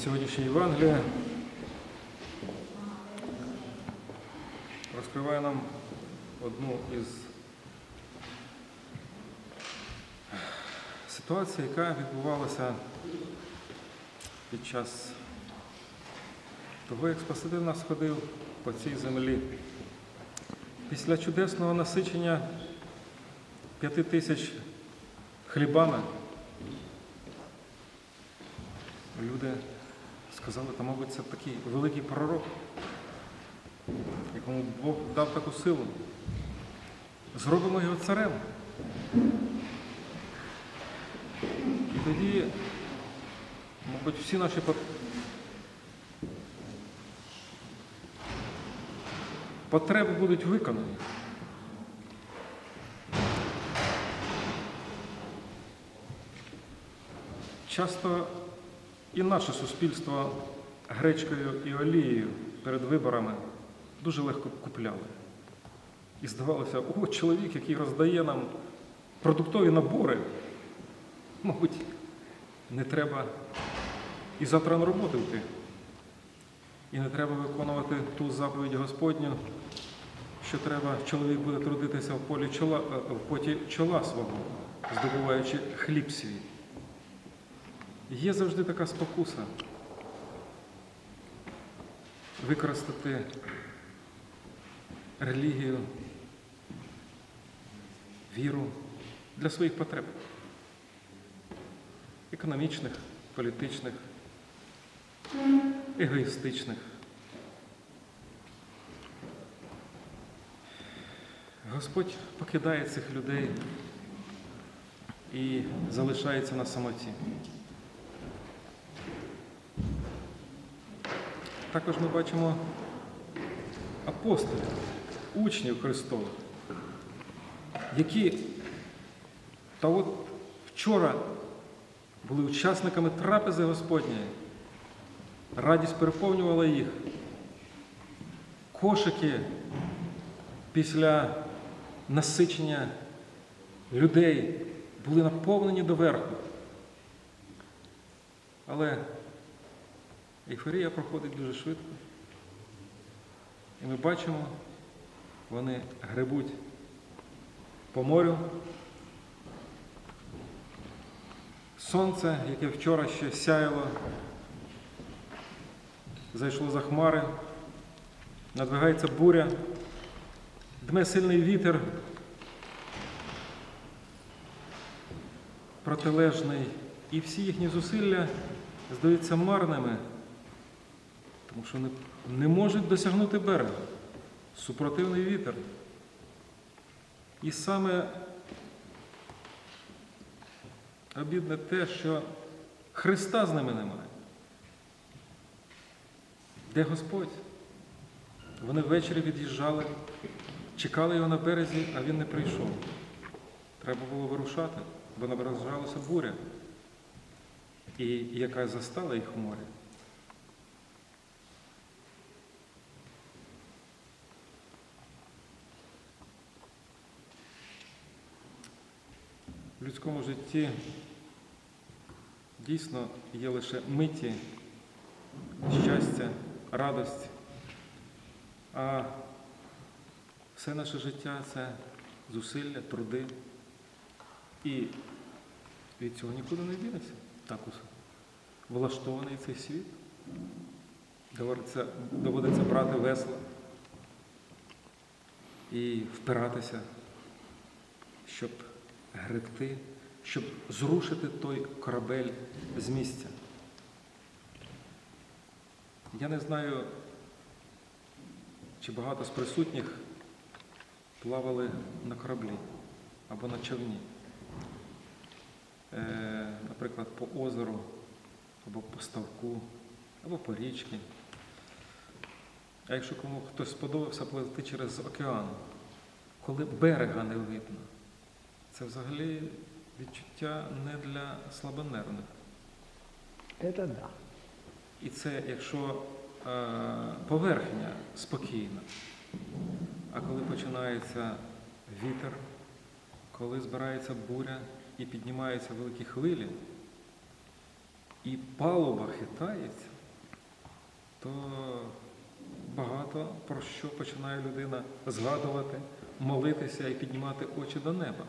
Сьогоднішнє Євангеліє розкриває нам одну із ситуацій, яка відбувалася під час того, як Спаситель нас ходив по цій землі. Після чудесного насичення п'яти тисяч хлібами люди сказали, та, мабуть, це такий великий пророк, якому Бог дав таку силу. Зробимо його царем. І тоді, мабуть, всі наші потреби будуть виконані. Часто і наше суспільство гречкою і олією перед виборами дуже легко купляли. І здавалося, о, чоловік, який роздає нам продуктові набори, мабуть, не треба і завтра на роботу йти. І не треба виконувати ту заповідь Господню, що треба, чоловік буде трудитися в полі чола, е, в поті чола свого, здобуваючи хліб свій. Є завжди така спокуса використати релігію, віру для своїх потреб економічних, політичних, егоїстичних. Господь покидає цих людей і залишається на самоті. Також ми бачимо апостолів, учнів Христових, які та от вчора були учасниками трапези Господньої. Радість переповнювала їх. Кошики після насичення людей були наповнені доверху. Але Ейфорія проходить дуже швидко. І ми бачимо, вони гребуть по морю. Сонце, яке вчора ще сяяло, зайшло за хмари, надвигається буря, дме сильний вітер, протилежний, і всі їхні зусилля здаються марними, тому що не, не можуть досягнути берега. Супротивний вітер. І саме обідне те, що Христа з ними немає. Де Господь? Вони ввечері від'їжджали, чекали його на березі, а він не прийшов. Треба було вирушати, бо наближалася буря, і яка застала їх у морі. В людському житті дійсно є лише миті, щастя, радость, а все наше життя це зусилля, труди. І від цього нікуди не дінеться. Так усе. Влаштований цей світ. Доводиться, доводиться брати весла і впиратися, щоб гребти, щоб зрушити той корабель з місця. Я не знаю, чи багато з присутніх плавали на кораблі або на човні. Е, наприклад, по озеру, або по ставку, або по річці. А якщо кому хтось сподобався пливти через океан, коли берега не видно, це взагалі відчуття не для слабонервних. Это да. І це якщо е, поверхня спокійна. А коли починається вітер, коли збирається буря і піднімаються великі хвилі, і палуба хитається, то багато про що починає людина згадувати, молитися і піднімати очі до неба.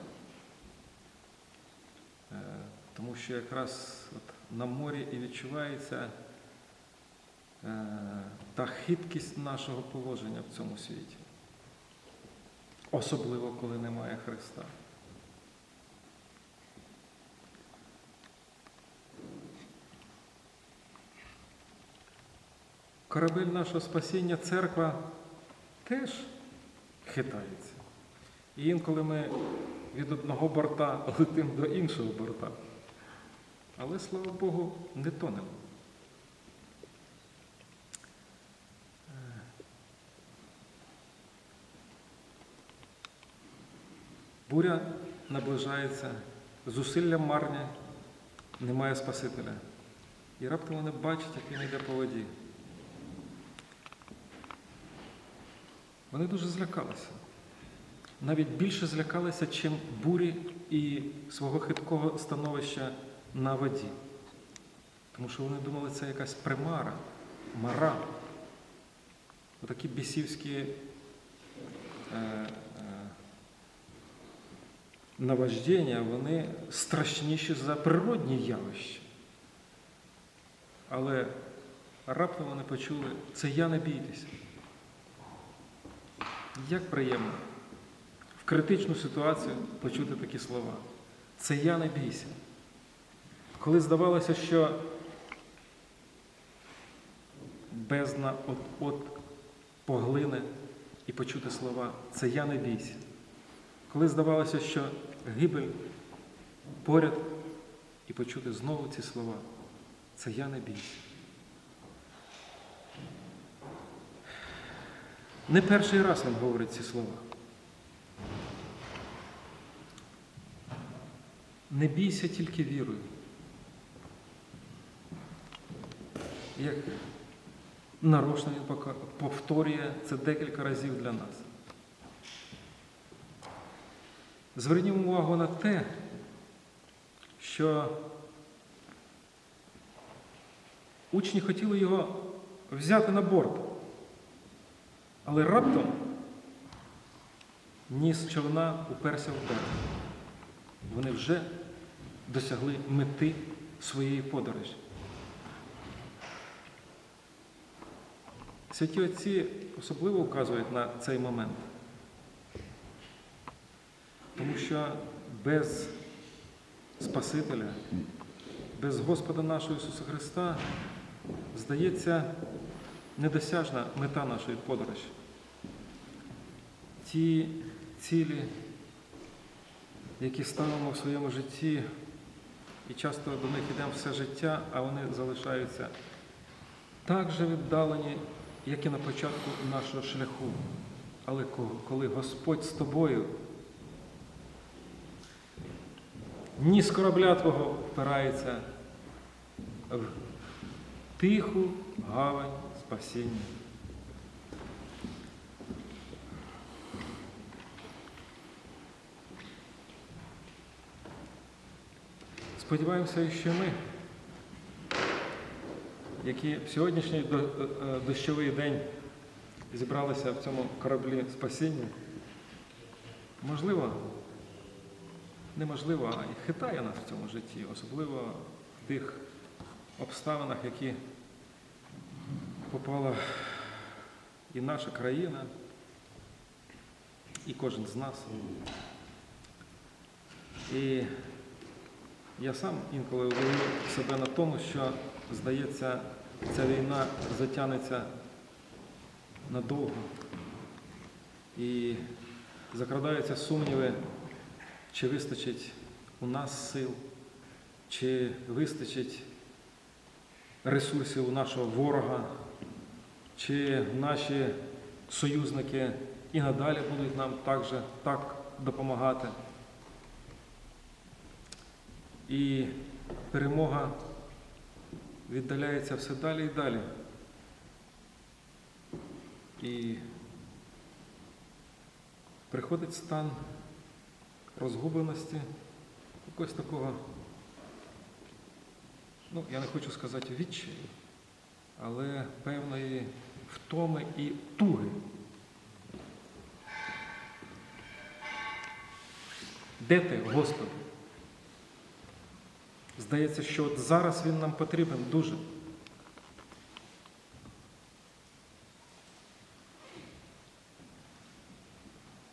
Тому що якраз от на морі і відчувається е, та хиткість нашого положення в цьому світі. Особливо, коли немає Христа. Корабель нашого спасіння, церква теж хитається. І інколи ми від одного борта летимо до іншого борта. Але, слава Богу, не тонемо. Буря наближається, зусилля марні, немає Спасителя. І раптом вони бачать, як він йде по воді. Вони дуже злякалися. Навіть більше злякалися, чим бурі і свого хиткого становища на воді. Тому що вони думали, це якась примара, мара. Отакі бісівські е, е, наваждення, вони страшніші за природні явища. Але раптом вони почули, це я не бійтеся. Як приємно в критичну ситуацію почути такі слова. Це я не бійся. Коли здавалося, що бездна от-от поглине і почути слова Це я не бійся. Коли здавалося, що гибель поряд і почути знову ці слова Це я не бійся. Не перший раз він говорить ці слова. Не бійся тільки вірою. Як нарочно він повторює це декілька разів для нас. Звернімо увагу на те, що учні хотіли його взяти на борт. Але раптом ніс човна уперся в берег. Вони вже досягли мети своєї подорожі. Святі отці особливо вказують на цей момент, тому що без Спасителя, без Господа нашого Ісуса Христа, здається, недосяжна мета нашої подорожі. Ті цілі, які ставимо в своєму житті, і часто до них йдемо все життя, а вони залишаються так же віддалені, як і на початку нашого шляху. Але коли Господь з тобою, ніс корабля твого впирається в тиху гавань спасіння. Сподіваємося, що ми, які в сьогоднішній е, дощовий день зібралися в цьому кораблі спасіння, можливо, неможливо, а і хитає нас в цьому житті, особливо в тих обставинах, які попала і наша країна, і кожен з нас. І я сам інколи ловлю себе на тому, що, здається, ця війна затягнеться надовго. І закрадаються сумніви, чи вистачить у нас сил, чи вистачить ресурсів у нашого ворога, чи наші союзники і надалі будуть нам також так допомагати. І перемога віддаляється все далі і далі. І приходить стан розгубленості, якогось такого ну, я не хочу сказати відчаю, але певної втоми і туги. Де ти, Господи? Здається, що от зараз Він нам потрібен дуже.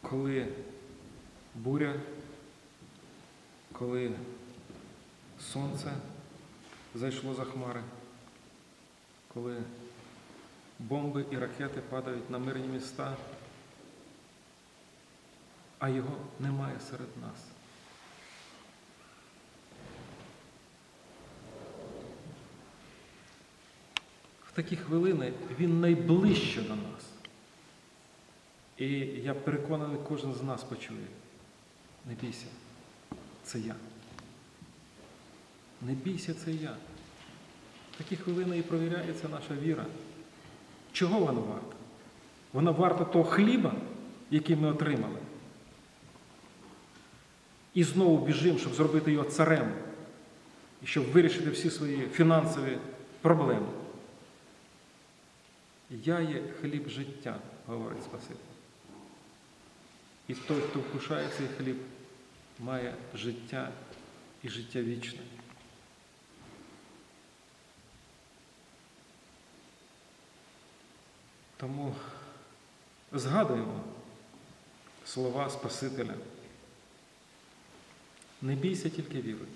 Коли буря, коли сонце зайшло за хмари, коли бомби і ракети падають на мирні міста, а його немає серед нас. Такі хвилини він найближче до нас. І я переконаний, кожен з нас почує. Не бійся, це я. Не бійся, це я. В такі хвилини і провіряється наша віра. Чого вона варта? Вона варта того хліба, який ми отримали. І знову біжимо, щоб зробити його царем, і щоб вирішити всі свої фінансові проблеми. Я є хліб життя, говорить Спаситель. І той, хто вкушає цей хліб, має життя і життя вічне. Тому згадуємо слова Спасителя. Не бійся тільки віри.